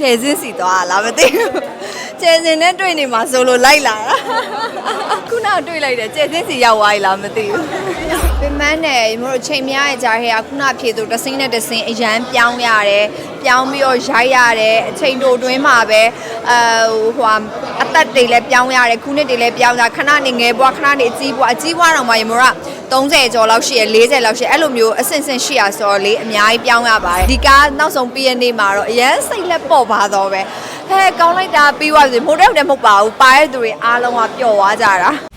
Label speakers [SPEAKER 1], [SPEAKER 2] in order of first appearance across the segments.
[SPEAKER 1] ကျဲစင်းစီသွားလားမသိဘူးကျဲစင်းနဲ့တွေ့နေမှာဆိုလို့လိုက်လာတာခုနကတွေ့လိုက်တယ်ကျဲစင်းစီရောက်သွားပြီလားမသိဘူးပင်မနဲ့မတို့ချိန်များရဲ့ကြားထဲကခုနဖြေသူတစ်စင်းနဲ့တစ်စင်းအရန်ပြောင်းရတယ်ပြောင်းပြီးတော့ရိုက်ရတယ်အချိန်တိုတွင်းမှာပဲအဲဟိုဟာအသက်တွေလည်းပြောင်းရတယ်ခုနှစ်တွေလည်းပြောင်းတာခဏနေငယ်ဘွားခဏနေအကြီးဘွားအကြီးဘွားတော့မှရေမတို့က 30ကျော်လောက်ရှိရ40လောက်ရှိအဲ့လိုမျိုးအဆင့်ဆင့်ရှိရဆိုတော့လေအများကြီးပြောင်းရပါတယ်ဒီကားနောက်ဆုံးပြည့်နေ့မှာတော့အရန်စိတ်လက်ပေါ့ပါတော့ပဲဟဲကောင်းလိုက်တာပြီးသွားပြီမိုးတဲ့တဲ့မဟုတ်ပါဘူးပါတဲ့သူတွေအားလုံးကပျော်သွားကြတာ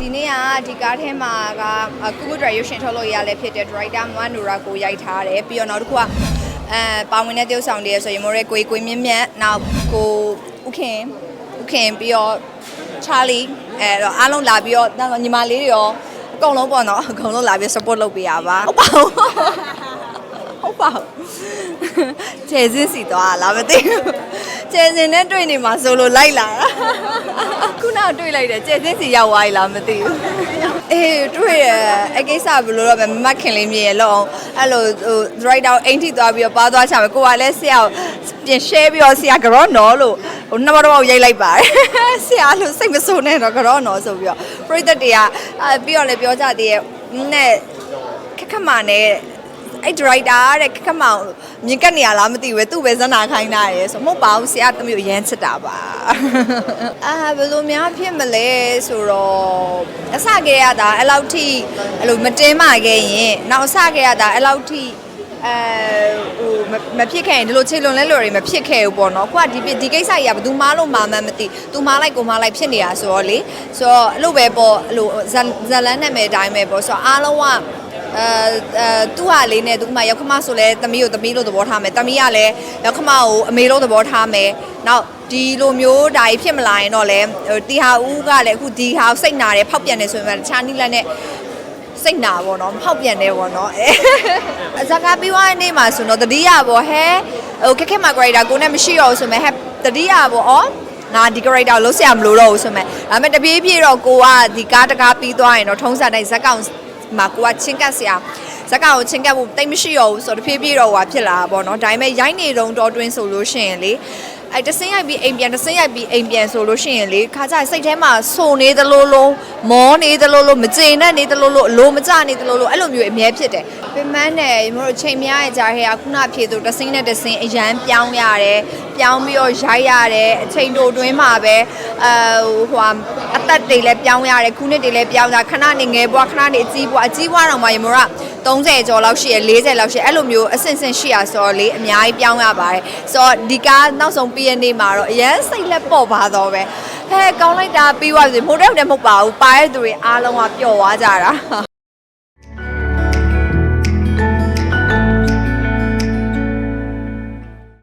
[SPEAKER 1] ဒီနေ့ကဒီကားထဲမှာကကုကုဒရရွှေရှင်ထုတ်လို့ရလဲဖြစ်တဲ့ director မနူရာကိုရိုက်ထားတယ်ပြီးတော့နောက်တစ်ခုကအဲပါဝင်တဲ့တယောက်ဆောင်တည်းဆိုရင်မိုးရဲကိုကိုမြင့်မြတ်နောက်ကိုဥခင်ဥခင်ပြီးတော့ Charlie အဲတော့အားလုံးလာပြီးတော့နောက်ညီမလေးတွေရောအကုန်လုံးပေါ့နော်အကုန်လုံးလာပြီး support လုပ်ပေးရပါဟုတ်ပါဘူးဟုတ်ပါဘူးကျဲစင်းစီသွားလားမသိဘူး ကျဲစင်းနဲ့တွေ့နေမှာဆိုလို့လိုက်လာတာခုနကတွေ့လိုက်တယ်ကျဲစင်းစီရောက်သွားပြီလားမသိဘူးအေးတွေ့ရအကိစ္စဘယ်လိုတော့ပဲမမခင်လေးမြင်ရလို့အဲ့လိုဟို right down အိမ်ထိသွားပြီးတော့ပါသွားချမယ်ကိုကလည်းဆရာကိုပြင် share ပြီးတော့ဆရာကတော့နော်လို့ဟိုနှစ်မတော့ရိုက်လိုက်ပါတယ်ဆရာလို့စိတ်မဆိုးနဲ့တော့ကတော့နော်ဆိုပြီးတော့ပရိသတ်တွေကအဲပြီးတော့လည်းပြောကြသေးရဲ့နဲ့ခက်ခက်မာနဲ့ အဲ့ director တဲ့ခက်ခက်မောင်မြင်ကက်နေရလားမသိဘူးပဲသူ့ပဲဇနာခိုင်းတာရယ်ဆိုမဟုတ်ပါဘူးဆရာတမျိုးရမ်းချစ်တာပါအာဘယ်လိုများဖြစ်မလဲဆိုတော့အစကရတာအဲ့လောက်ထိအဲ့လိုမတင်းမာခဲ့ရင်နောက်အစကရတာအဲ့လောက်ထိအဲဟိုမမဖြစ်ခဲ့ရင်ဒီလိုခြေလွန်လဲလွယ်တွေမဖြစ်ခဲ့ဘူးပေါ့နော်အခုကဒီပြဒီကိစ္စကြီးကဘယ်သူမှလို့မာမှန်းမသိသူမားလိုက်ကိုမားလိုက်ဖြစ်နေတာဆိုတော့လေဆိုတော့အဲ့လိုပဲပေါ့အဲ့လိုဇက်ဇက်လန်းနာမည်အတိုင်းပဲပေါ့ဆိုတော့အားလုံးက အဲအဲသူ့ဟာလေးနဲ့သူကမှရောက်ခမဆိုလဲသမီးကိုသမီးလို့သဘောထားမယ်သမီးကလည်းရောက်ခမကိုအမေလို့သဘောထားမယ်နောက်ဒီလိုမျိုးဒါကြီးဖြစ်မလာရင်တော့လဲဟိုတီဟာဦးကလည်းအခုဒီဟာကိုစိတ်နာတယ်ဖောက်ပြန်တယ်ဆိုရင်မှတခြားနိလက်နဲ့စိတ်နာပေါ့နော်ဖောက်ပြန်တယ်ပေါ့နော်အဲအစကားပြီးသွားတဲ့နေ့မှာဆိုတော့တတိယပေါ့ဟဲဟိုခက်ခဲမှာ character ကိုနဲ့မရှိတော့ဘူးဆိုမှဟဲတတိယပေါ့ဩငါဒီ character ကိုလုံးဆရာမလို့တော့ဘူးဆိုမှဒါပေမဲ့တပြေးပြေးတော့ကိုကဒီကားတကားပြီးသွားရင်တော့ထုံးစံတိုင်းဇက်ကောင် မှာကိုကချင်းကပ်ဆရာဇက်ကောင်ကိုချင်းကပ်ဖို့တိတ်မရှိတော့ဘူးဆိုတော့တဖြည်းဖြည်းတော့ဟွာဖြစ်လာတာပေါ့နော်ဒါပေမဲ့ရိုက်နေတုံတော်တွင်းဆိုလို့ရှိရင်လေ အဲတဆင်းရိုက်ပြီးအိမ်ပြန်တဆင်းရိုက်ပြီးအိမ်ပြန်ဆိုလို့ရှိရင်လေခါကြစိတ်ထဲမှာစုံနေသလိုလိုမောနေသလိုလိုမကျေနပ်နေသလိုလိုအလိုမကျနေသလိုလိုအဲ့လိုမျိုးအများဖြစ်တယ်ပင်မနဲ့မတို့ချိန်များရဲ့ကြားထဲကခုနဖြေသူတဆင်းနဲ့တဆင်းအရန်ပြောင်းရတယ်ပြောင်းပြီးတော့ရိုက်ရတယ်အချိန်တိုတွင်းမှာပဲအဲဟိုဟာအသက်တွေလည်းပြောင်းရတယ်ခုနှစ်တွေလည်းပြောင်းတာခဏနေငယ်ဘွားခဏနေအကြီးဘွားအကြီးဘွားတော့မှရေမတို့က 30ကျော်လောက်ရှိရ40လောက်ရှိအဲ့လိုမျိုးအဆင့်ဆင့်ရှိရဆိုတော့လေအများကြီးပြောင်းရပါတယ်ဆိုတော့ဒီကားနောက်ဆုံးပြည့်နေ့မှာတော့အရန်စိတ်လက်ပေါ့ပါတော့ပဲဟဲကောင်းလိုက်တာပြီးသွားပြီမိုးတဲ့တဲ့မဟုတ်ပါဘူးပါတဲ့သူတွေအားလုံးကပျော်သွားကြတာ